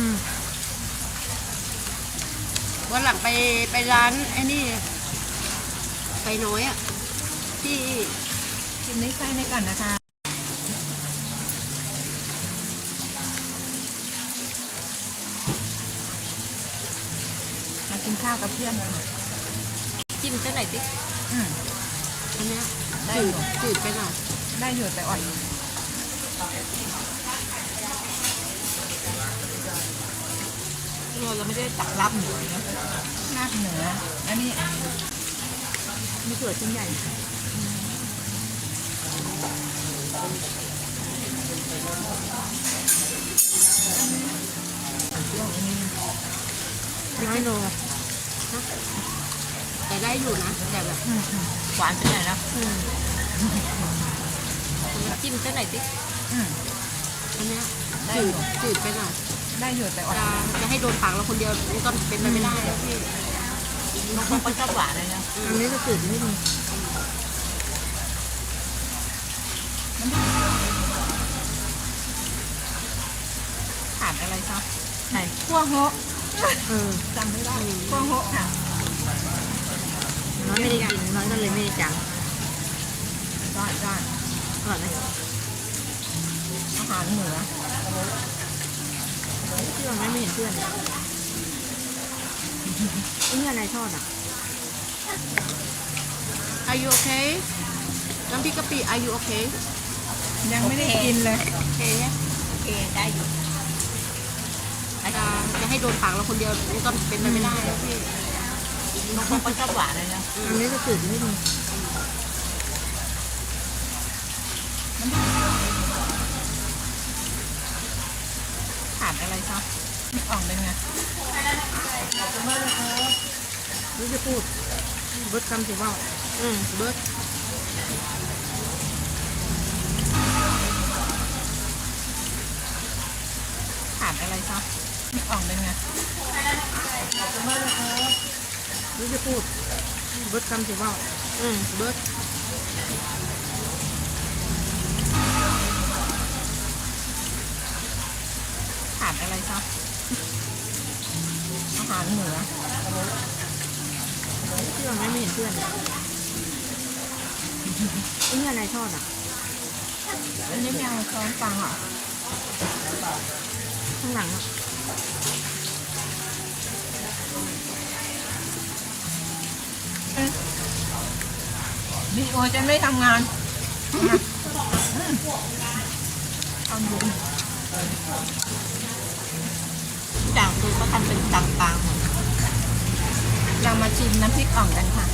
อืมวันหลังไปไปร้านไอ้นี่ ไปน้อยอะ ที่กินนี้ไส้ในก่อนนะคะมากินข้าวกับเพื่อนค่ะจิ้มเส้นไหนสิอืมอันเนี้ยได้จือดยู่จืดไปหน่อยได้อยู่แต่อ่อน อยู่เราไม่ได้ตักรับเหนือนะลาบเหนืออันนี้มีเผือกชิ้นใหญ่ช่วงนี้อยโลแต่ได้อยู่นะแต่แบบหวานไปหน่อยนะจิ้มเส้นไหนสิอืมอันนี้ยได้จือดจืดไปหน่อย ได้อยู่แต่อ่อนจะจะให้โดนปากเราคนเดียวนี่ก็เป็นไปไม่ได้นะพี่บางคนก็ชอบหวานเลยนะอันนี้จะจืดนิดนึงขาดอะไรคะไหนขั้วโฮะเออจำไม่ได้ขั้วโฮะค่ะน้อยไม่ได้กินน้อยก็เลยไม่ได้จังได้ได้อร่อยไหมอาหารเหนือ เพื่อนไหมไม่เห็นเพื่อนเลยนี่อะไรทอดอะ Are you okay น้ำพริกกะปิ Are you okay ยังไม่ได้กินเลย โอเคเนี่ยโอเคได้อยู่จะจะให้โดนปากเราคนเดียวนี่ก็เป็นไปไม่ได้นะพี่บางคนก็ชอบหวานเลยนะอันนี้จะจืดนิดนึง อ่องเป็นไงรู้จะพูด เบิร์ดคำสิว่าอืมเบิร์ดขาดอะไรคะมีอ่องเป็นไงรู้จะพูด เบิร์ดคำสิว่าอืมเบิร์ดขาดอะไรคะอา หารเหนือเพื่อนไหมไม่เห็นเพื่อนเลยนี่อะไรทอดอะอันนี้ไม่เอาช้อนฟังอะข้างหลังอะดีโอจะไม่ทำงานทำ อยู่จ่างคือเขาทำเป็นจางปางหมดเรามาชิมน้ำพริกอ่องกันค่ะ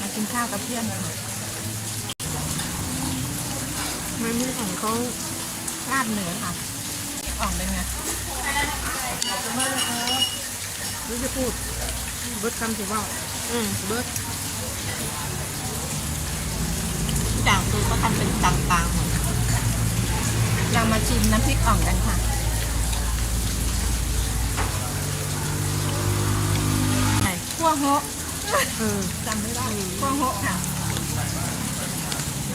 มากินข้าวกับเพื่อนค่ะไม้มือของเขาลาบเหนือค่ะอ่องเป็นไงรู้จะพูด เบิร์ดคำสิว่าอืมเบิร์ดจ่างคือเขาทำเป็นจางปางหมดเรามาชิมน้ำพริกอ่องกันค่ะไหนขั้วโฮะเออจำไม่ได้ขั้วโฮะค่ะ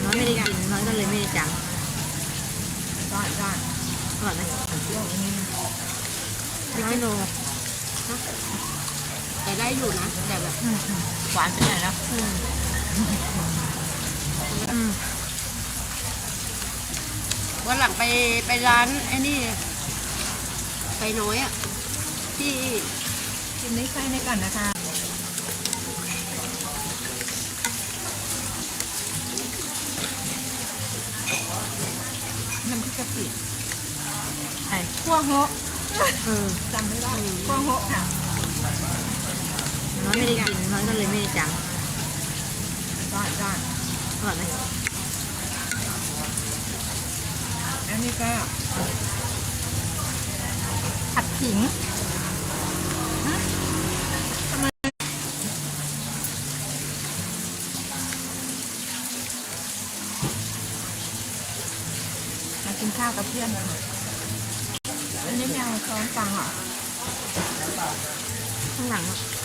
น้อยไม่ได้กินน้อยก็เลยไม่ได้จังได้ได้อร่อยไหมช่วงนี้น้อยโลฮะ แต่ได้อยู่นะ แต่แบบอืมอืมหวานไปหน่อยนะอืมอืมวันหลังไปไปร้านไอ้นี่ ไปน้อยอะ ที่กินนี้ไส้ในก่อนนะคะน้ำพริกกะปิไหนขั้วโฮะเออจำไม่ได้ขั้วโฮะค่ะ น้อยไม่ได้กินน้อยก็เลยไม่ได้จังได้ได้อร่อยไหมอันนี้ก็ผัดขิงฮะทำไมมากินข้าวกับเพื่อนค่ะอันนี้ไม่เอาช้อนฟังอะข้างหลังอะ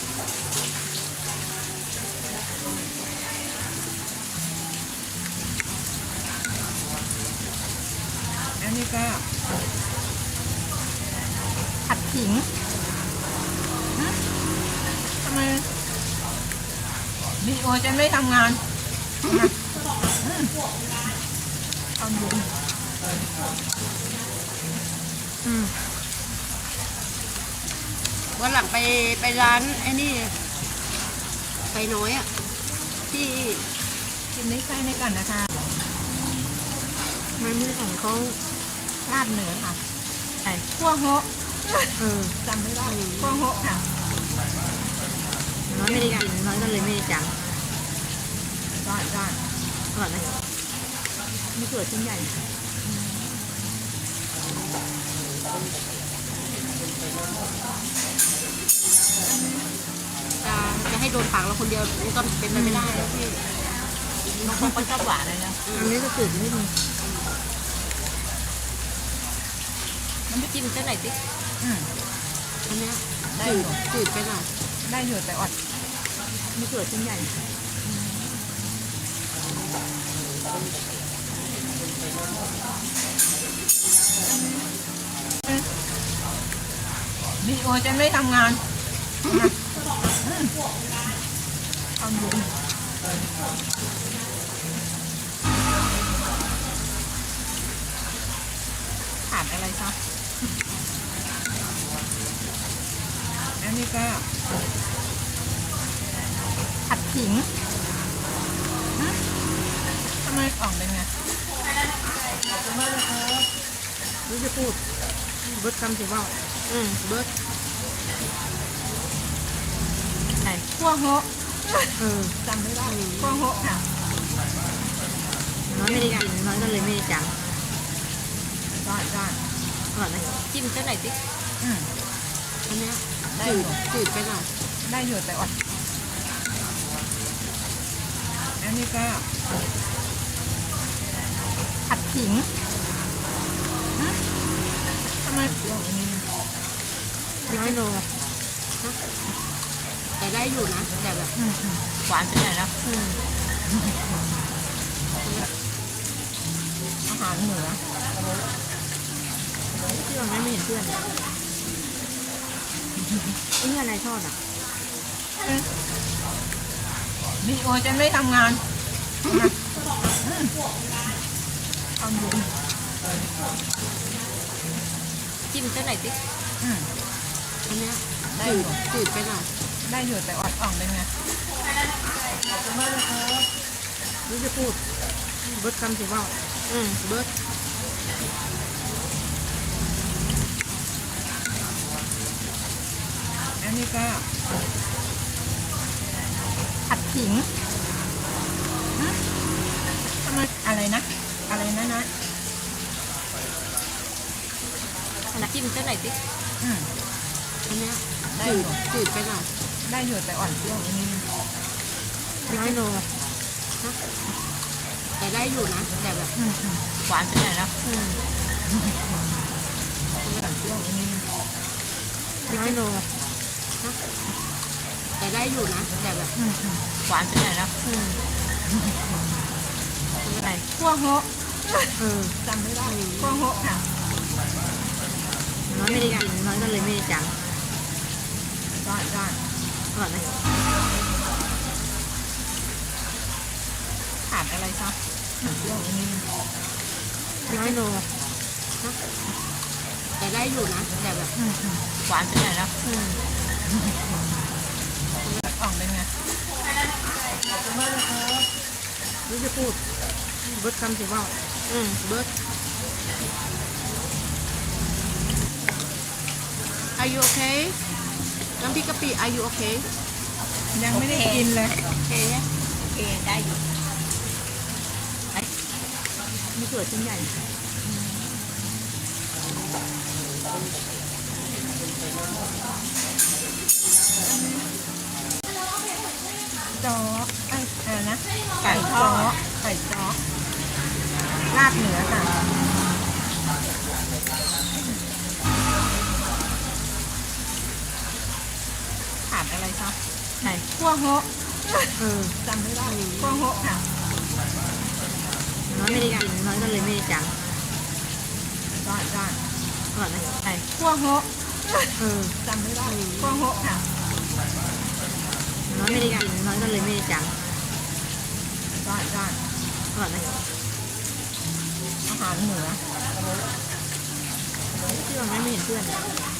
นนี้ก็ผัดขิงฮะทำไมดีโอจะไม่ทำงานนะอืมทำบุญอืมวันหลังไปไปร้านไอ้นี่ไปน้อยอะที่กินนี้ใกล้ในก่อนนะคะ มันมือของเขา ลาบเหนือค่ะไอ้ขั้วโฮะเออจำไม่ได้ขั้วโฮะค่ะน้อยไม่ได้กินน้อยก็เลยไม่ได้จได้ได้ำอร่อยไหมมีเกลือชิ้นใหญ่จะจะให้โดนปากเราคนเดียวนี่ก็เป็นไปไม่ได้นะพี่บางคนก็ชอบหวานเลยนะอันนี้ก็จืดนิดนึง มันไม่จิ้มเท่าไหร่สิอืมอันเนี้ยได้จือดยู่จืดไปหน่อยได้อยู่แต่อดมีเกลือชิ้นใหญ่ดีโอจะไม่ทำงานนะอืมทำบุญขาดอะไรคะ นนี้ก็ผัดขิงฮะทำไมกล่องเป็นไงรู้จะพูดเบิร์ดคำสิว่าอืมเบิร์ดไอ้ขั้วโฮะเออจำไม่ได้ขั้วโฮะค่ะน้อยไม่ได้กินน้อยก็เลยไม่ได้จได้ได้ำอร่อยไหมจิ้มเท่าไหร่สิอืมอันเนี้ยได้ จือดยู่จืดไปหน่อยได้อยู่แต่อดอันนี้ก็ผัดขิงฮะทำไมลงอันนี้น้อยโลนะแต่ได้อยู่นะแต่แบบอืมอืมหวานไปหน่อยนะอืมอาหารเหนือที่วันนั้นไม่เห็นเพื่อนเลยไอ้นี่อะไรทอดอะดีโอจะไม่ทำงานนะอืมทำบุญจิ้มเท่าไหร่สิอืมอันเนี้ยได้จือดยู่จืดไปหน่อยได้อยู่แต่อดอ่องเป็นไงรู้จะพูดเบิร์ดคำสิว่าอืมเบิร์ด นนี้ก็ผัดขิงฮะทำไมอะไรนะ อะไรนะนะอะไรจิ้มเท่าไหร่สิอืมอันเนี้ยได้จือดยู่จืดไปหน่อยได้อยู่แต่อ่อนเปรี้ยวอันนี้น้อยโลนะแต่ได้อยู่นะ แต่แบบอืมอืมหวานไปหน่อยนะอืมอ่อนเปรี้ยวอันนี้น้อยโล นะ แต่ได้อยู่นะ แต่แบบอืมอืมหวานไปหน่อยนะอืมอะไรขั้วโฮะเออจำไม่ได้ขั้วโฮะค่ะน้อยไม่ได้กินน้อยก็เลยไม่ได้จได้ได้ำอร่อยไหมขาดอะไรคะอ่อนเปรี้ยวอันนี้น้อยโลนะแต่ได้อยู่นะ แต่แบบอืมอืมหวานไปหน่อยนะ อืมอ่องเป็นไงรู้จะพูดเบิร์ดคำสิว่าอืมเบิร์ด Are you okay น้ำพริกกะปิ Are you okay ยังไม่ได้กินเลยโอเคเนี่ยโอเคได้อยู่มีเกลือชิ้นใหญ่ จอไอ้อะไรนะ ไก่จอไก่จอลาบเหนือค่ะขขั้วโฮะเออจำไม่ได้ขั้วโฮะค่ะ น้อยไม่ได้กิน น้อยก็เลยไม่ได้จได้ได้ำอร่อยไหมใช่ขั้วโฮะเออจำไม่ได้ขั้วโฮะค่ะ น้อยไม่ได้กินน้อยก็เลยไม่ได้จได้ได้ำอร่อยไหมอาหารเหนือที่วันนั้นไม่เห็นเพื่อนอ